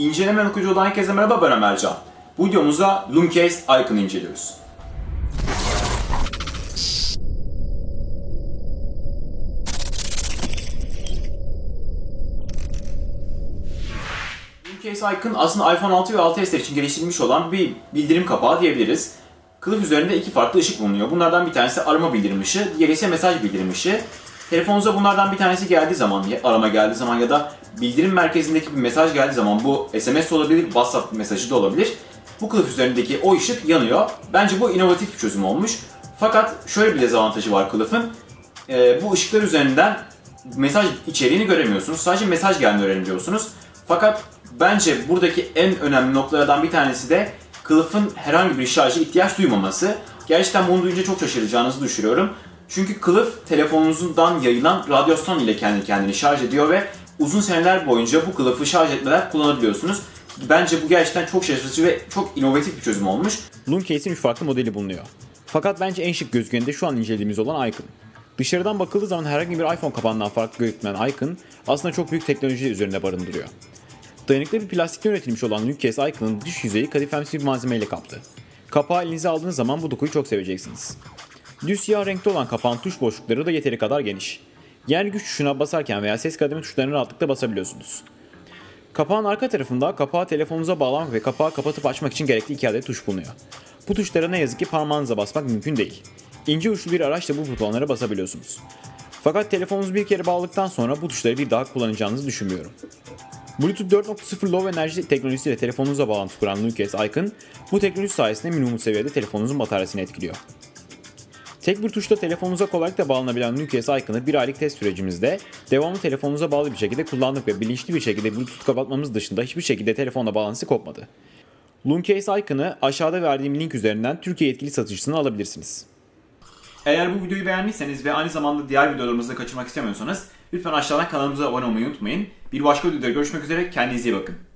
İnceleme okuyucu olan herkese merhaba ben Ömer Can. Bu videomuzda Loomcase Icon'ı inceliyoruz. Loomcase Icon aslında iPhone 6 ve 6s için geliştirilmiş olan bir bildirim kapağı diyebiliriz. Kılıf üzerinde iki farklı ışık bulunuyor. Bunlardan bir tanesi arama bildirim ışığı, diğeri ise mesaj bildirim ışığı. Telefonunuza bunlardan bir tanesi geldiği zaman, arama geldiği zaman ya da bildirim merkezindeki bir mesaj geldiği zaman bu SMS olabilir, WhatsApp mesajı da olabilir. Bu kılıf üzerindeki o ışık yanıyor. Bence bu inovatif bir çözüm olmuş. Fakat şöyle bir dezavantajı var kılıfın. Ee, bu ışıklar üzerinden mesaj içeriğini göremiyorsunuz. Sadece mesaj geldiğini öğrenebiliyorsunuz. Fakat bence buradaki en önemli noktalardan bir tanesi de kılıfın herhangi bir şarja ihtiyaç duymaması. Gerçekten bunu duyunca çok şaşıracağınızı düşünüyorum. Çünkü kılıf telefonunuzdan yayılan radyasyon ile kendi kendini şarj ediyor ve uzun seneler boyunca bu kılıfı şarj etmeden kullanabiliyorsunuz. Bence bu gerçekten çok şaşırtıcı ve çok inovatif bir çözüm olmuş. Loomcase'in 3 farklı modeli bulunuyor. Fakat bence en şık gözükeni de şu an incelediğimiz olan Icon. Dışarıdan bakıldığı zaman herhangi bir iPhone kapağından farklı gözükmeyen Icon aslında çok büyük teknoloji üzerinde barındırıyor. Dayanıklı bir plastikten üretilmiş olan Loomcase Icon'ın dış yüzeyi kadifemsi bir malzemeyle kaplı. Kapağı elinize aldığınız zaman bu dokuyu çok seveceksiniz. Düz siyah renkte olan kapağın tuş boşlukları da yeteri kadar geniş. Yer güç tuşuna basarken veya ses kademe tuşlarını rahatlıkla basabiliyorsunuz. Kapağın arka tarafında kapağı telefonunuza bağlamak ve kapağı kapatıp açmak için gerekli iki adet tuş bulunuyor. Bu tuşlara ne yazık ki parmağınıza basmak mümkün değil. İnce uçlu bir araçla bu butonlara basabiliyorsunuz. Fakat telefonunuzu bir kere bağladıktan sonra bu tuşları bir daha kullanacağınızı düşünmüyorum. Bluetooth 4.0 Low enerji teknolojisiyle telefonunuza bağlantı kuran Loomcase Icon, bu teknoloji sayesinde minimum seviyede telefonunuzun bataryasını etkiliyor. Tek bir tuşla telefonunuza kolaylıkla bağlanabilen Nucleus Icon'ı bir aylık test sürecimizde devamlı telefonunuza bağlı bir şekilde kullandık ve bilinçli bir şekilde Bluetooth kapatmamız dışında hiçbir şekilde telefonla bağlantısı kopmadı. Loomcase Icon'ı aşağıda verdiğim link üzerinden Türkiye yetkili satıcısını alabilirsiniz. Eğer bu videoyu beğendiyseniz ve aynı zamanda diğer videolarımızı kaçırmak istemiyorsanız lütfen aşağıdan kanalımıza abone olmayı unutmayın. Bir başka videoda görüşmek üzere kendinize iyi bakın.